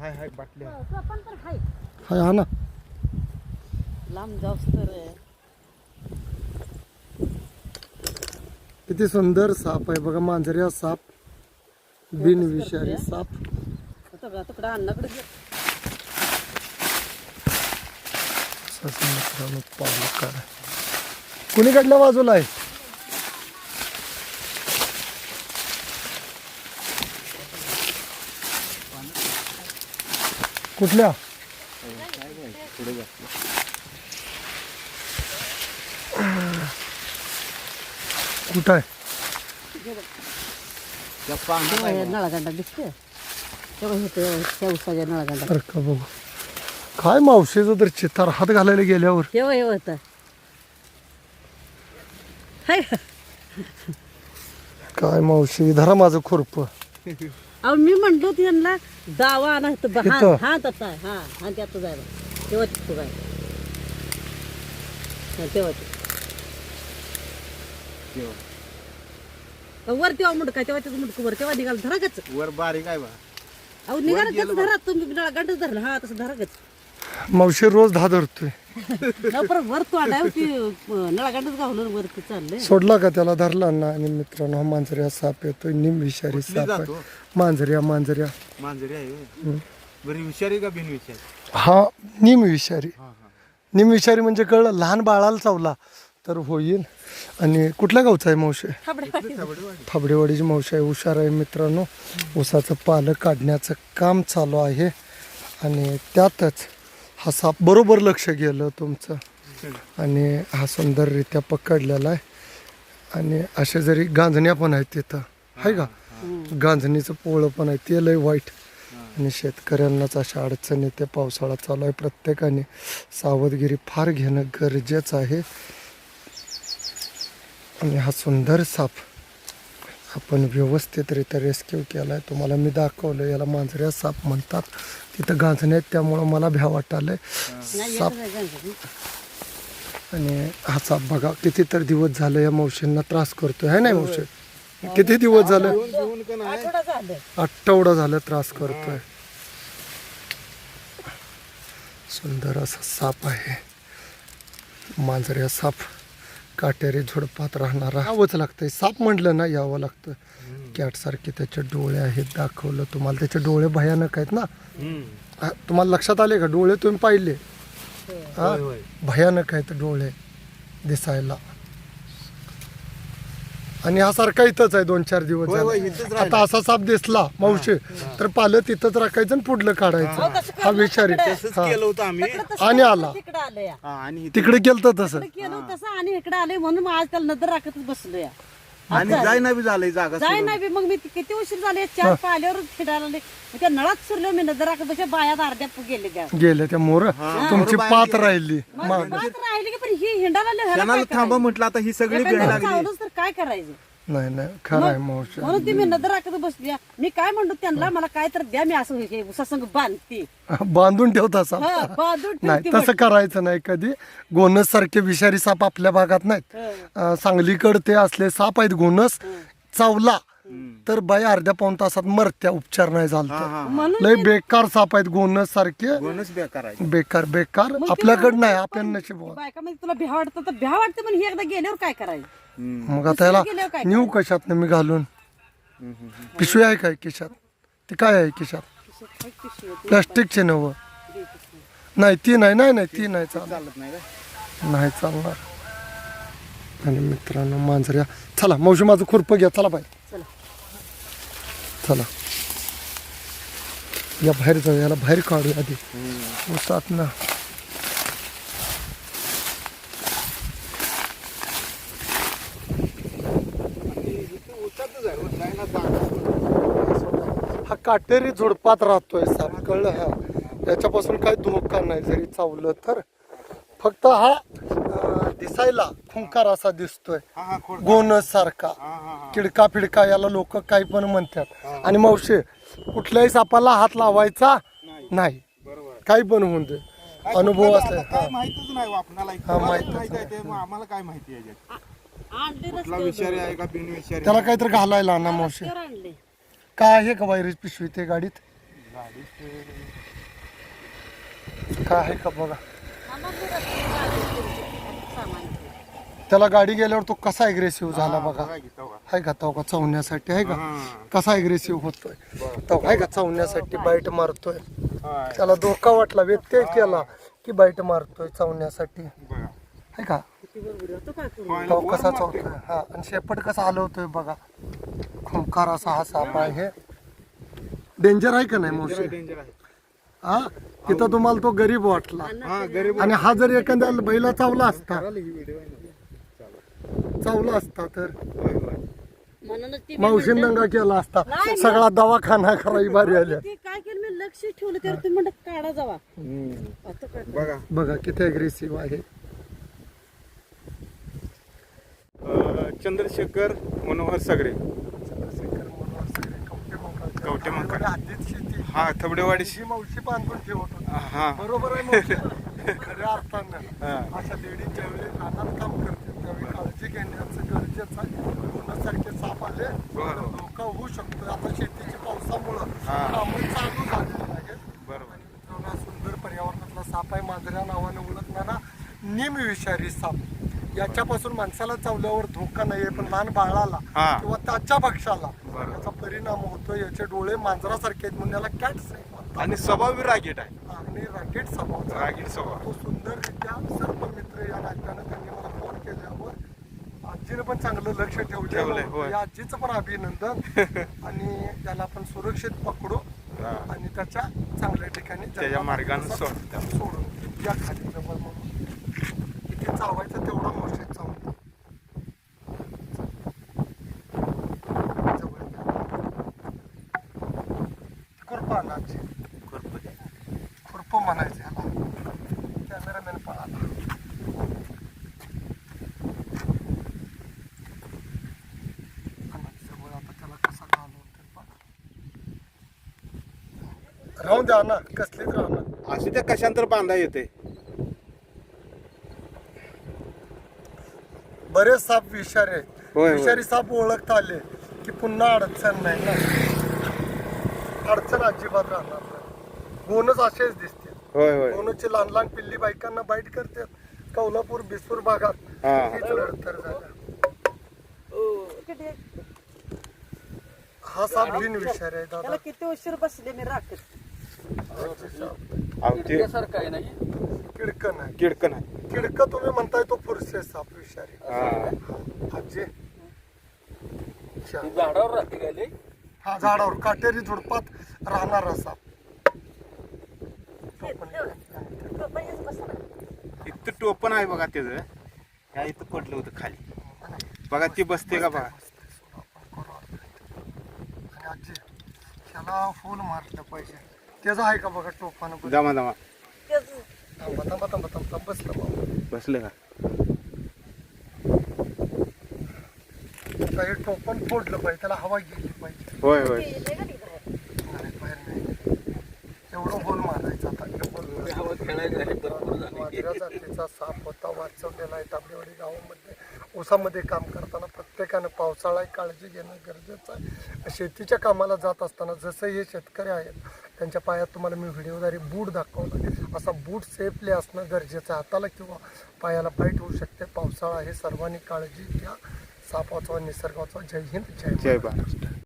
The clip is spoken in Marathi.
हाय हाय बाटल्या. पण तर हाय. हाय हा ना. लांब जाऊस तर. किती सुंदर साप आहे बघा मांजऱ्या साप. बिनविषारी साप. तुकडा तुकडा अन्नाकडे मित्रांनो काय कुणीकडल्या बाजूला आहे? कुठल्या? कुठं आहे? नळागंडा दिसते तेव्हा हे त्या उसाच्या नळागंडा अरे का बघू. काय मावशीचं तर चितार हात घालायला गेल्यावर? तेव्हा हे होतं हाय. काय मावशी धरा माझं खुरप. अहो मी म्हणलो त्यांना दावा आणा हा इथं? हा तसा आहे हा हा त्यात जायला. तेव्हा तिथं जाय हा तेव्हा. ते. वर तेव्हा मुंडका तेव्हा त्याचं मुंडकं वर तेव्हा निघाल धरागच. वर बारीक आहे बा. अहो निघाल त्याचं धरा तुम्ही गंडच धरलं हा तसं धरागच. मावशी रोज दहा धरतोय. वरती चाललंय. सोडला का त्याला धरला ना आणि मित्रांनो हा मांजऱ्या साप येतोय निम विषारी साप आहे? मांजऱ्या मांजऱ्या. मांजरी आहे होय. बरी विषारी का हा निम विषारी. हा हा. निम विषारी म्हणजे कळलं लहान बाळाला चावला तर होईल. आणि कुठल्या गावचा आहे मावशी? फाबडेवाडीची मावशी आहे हुशार आहे मित्रांनो. ऊसाचं पालं काढण्याचं काम चालू आहे. आणि त्यातच हा साप बरोबर लक्ष गेलं तुमचं. आणि हा सुंदररित्या पकडलेला आहे. आणि अशा जरी गांजण्या पण आहेत तिथं. आहे का? गांजणीचं पोळं पण आहे. ते लय वाईट. आणि शेतकऱ्यांनाच अशा अडचणी ते पावसाळा चालू आहे. प्रत्येकाने सावधगिरी फार घेणं गरजेचं आहे. आणि हा सुंदर साप आपण व्यवस्थितरित्या रेस्क्यू केला आहे तुम्हाला मी दाखवलं याला मांजऱ्या साप म्हणतात. तिथं गांजणे आहेत त्यामुळं मला भ्या नाही साप. आणि हा साप बघा किती तर दिवस झालं या मावशींना त्रास करतोय. है नाही मावशी? किती दिवस झालं? घेऊन का नाही आठवडा झालं. आठवडा झालं त्रास करतोय. सुंदर असा साप आहे. मांजऱ्या साप. काटेरी झुडपात राहणारा यावंच लागतंय. साप म्हटलं ना यावं लागतं. कॅट सारखे त्याचे डोळे आहेत दाखवलं तुम्हाला. त्याचे डोळे भयानक आहेत ना. हा, तुम्हाला लक्षात आले का? डोळे तुम्ही पाहिले. हा. भयानक आहेत डोळे दिसायला. आणि हा सारखा इथंच आहे दोन चार दिवस होय, होय, झाले. इथंच राहिला. आता असा साप दिसला मावशी. तर पालं तिथंच राखायचं आणि पुढलं काढायचं. हा विचारी तसंच केलं होतं आम्ही. आणि आला. तिकडे आलं या. हा, आणि इथं- तिकडे गेलं तसं. केलं तसं आणि इकडे आले म्हणून मग आज त्याला नजर राखतच बसलो या आणि जाय ना बी झालंय जागा जाय सोडून. नाही बी मग मी ति- किती उशीर झाले? चार पाल्यावर फिरायला लागले. मग त्या नळात सुरलो मी नजर बायात अर्ध्यात गेले त्या. गेले त्या मोर. तुमची पात राहिली. मग राहिली की पण ही हिंडाला लागली, ह्याला थांबा म्हटलं आता ही सगळी लागली. चावलंच तर काय करायचं? नाही नाही. खरं आहे मावशी. म्हणून ती मी नजर राखत बसली. मी काय म्हणतो त्यांना मला काय तर द्या मी असं हे उसासंग बांधते. बांधून ठेवता साप हा, बांधून नाही तसं करायचं नाही कधी. गोनस सारखे विषारी साप आपल्या भागात नाहीत. अं, सांगलीकडे ते असले साप आहेत गोनस चावला. तर बाई अर्ध्या पाऊन तासात मरत्या उपचार नाही हा झालत हा. म्हणून लय बेकार साप आहेत गोनस सारखे. बेकार आहे बेकार बेकार. आपल्याकडे नाही आपण नशीब बायका म्हणजे तुला भ्या वाटतं तर भ्या वाटतं पण हे एकदा गेल्यावर काय करायचं. मग आता याला गेल्यावर काय नेऊ कशात मी घालून. पिशवी आहे काय खिशात? ते काय आहे खिशात? प्लास्टिकचे नव. नाही ती नाही नाही नाही ती नाही चालत चालत नाही का नाही चालणार. आणि मित्रांनो मांजऱ्या चला मावशी माझं खुरप घ्या. चला बाई. चला. चला या बाहेर जाऊ याला बाहेर काढू आधी. उसात ना उसातच आहे, हो, जायला जागा. हा काटेरी झुडपात राहतोय साप कळलं? हा. याच्यापासून काही धोका नाही जरी चावलं तर. फक्त हा दिसायला खुंकार असा दिसतोय. हा हा गोनस सारखा हा हा हा. किडका फिडका याला लोक काही पण म्हणतात. आणि मावशी कुठल्याही सापाला हात लावायचा नाही. काही पण होऊन दे. अनुभव असले माहितच नाही हो हा, आम्हाला काय माहिती त्याला काहीतरी घालायला ना मावशी. काय आहे का वायरस पिशवी ते गाडीत काय आहे का बघा त्याला गाडी गेल्यावर तो कसा अग्रेसिव्ह झाला बघा बघा की तेव्हा. आहे का तो का चावण्यासाठी आहे का. कसा अग्रेसिव्ह होतोय तो आहे का चावण्यासाठी बाईट मारतोय हाय. त्याला धोका वाटला व्यत्यय केला की बाईट मारतोय चावण्यासाठी. आहे का. तो कसा. चावतोय हा आणि शेपट कसा हलवतोय बघा. खुंकार असा हा साप आहे. डेंजर आहे का नाही मोशी डेंजर आहे हा? तिथं तुम्हाला तो गरीब वाटला. हा गरीब आणि हा जर एखाद्या बैला चावला असता. चावला असता तर? मावशी दंगा केला असता. सगळा दवाखाना करावी बारी आल्या. काय केलं मी लक्ष ठेवलं तर तुम्ही काढा जावा. बघा. बघा किती अग्रेसिव्ह आहे. अं, चंद्रशेखर मनोहर सगळे कवटे मंकाळ. हद्दीत शेती. हा थबडेवाडी ही मावशी बांधून ठेवत होती. हा बरोबर आहे मावशी. खऱ्या अर्थानं. अशा लेडी ज्यावेळी रानात काम करते त्यावेळी काळजी घेण्याचं गरजेचं आहे. कोणासारखे साप आले तर बरोबर. धोका होऊ शकतो आता शेतीची पावसामुळं हा. कामं चालू झालेली आहेत. बरोबर. मित्रांनो हा सुंदर पर्यावरणातला साप आहे. मांजऱ्या नावाने ओळखणारा निम विषारी साप. याच्यापासून माणसाला चावल्यावर धोका नाहीये पण लहान बाळाला हा. किंवा त्याच्या भक्षाला बरोबर. याचा परिणाम होतो याचे डोळे मांजरासारखे आहेत म्हणून याला कॅट म्हणतात आणि स्वभाव रागीट आहे आणि राकेट स्वभावाचा रागीट स्वभाव तो सुंदररित्या सर्व मित्र या नात्यानं त्यांनी मला फोन केल्यावर आजीनं पण चांगलं लक्ष ठेवलंय, ठेवलं होय. या आजीचं पण अभिनंदन आणि त्याला आपण सुरक्षित पकडू हा. आणि त्याच्या चांगल्या ठिकाणी त्याच्या मार्गानं सोडू. सोडून या खाली जवळ म्हणून किती चावायचं तेवढा मोठे जवळ घ्या. खुरपा खुरप म्हणायचं ह्याला. कॅमेरामॅन पळाला. राहून द्या ना कसलीच राहणार अशी त्या कशांतर बांधा येते? बरेच साप विषारी आहेत. होय, होय. विषारी साप ओळखता आले की पुन्हा अडचण नाही ना. अडचण अजिबात राहणार नाही. बोनस असेच दिसते होय लहान लहान पिल्ली बायकांना बाईट करतात. कौलापूर बिसूर भागात हा. हीच हा साप बिन विषारी आहे दादा. किती उशीर बसले मी राखत. ते किडकं नाही किडकं नाही किडकं तुम्ही म्हणताय तो पुरुषे साप विषारी. हा. आजी. झाडावर राहते का लई? हा झाडावर. काटेरी झुडपात राहणारा साप. इथं टोपण आहे बघा त्याचं ह्या इथं पडलं होतं खाली. बघा ती बसते का बघा. आणि आजी ह्याला फुल मारलं पाहिजे. त्याचं आहे का बघा टोपानं बघ. जमा जमा. थांबा थांबा थांबा थांबा बसलं बाबा बसलं का? आता हे फोडलं पाहिजे त्याला हवा गेली पाहिजे. होय होय. नाही, बाहेर नाही. एवढं मारायचं आता. जातीचा साप होता वाचवलेला आहे तांबेवाडी गावामध्ये. ऊसामध्ये काम करताना प्रत्येकानं पावसाळा काळजी घेणं गरजेचं आहे. शेतीच्या कामाला जात असताना जसं हे शेतकरी आहेत त्यांच्या पायात तुम्हाला मी व्हिडिओद्वारे बूट दाखवला असा बूट सेफली असणं गरजेचं आहे. हाताला किंवा पायाला फाईट होऊ शकते. पावसाळा हे सर्वांनी काळजी घ्या. साप वाचवा निसर्ग वाचवा जय हिंद. जय जय महाराष्ट्र.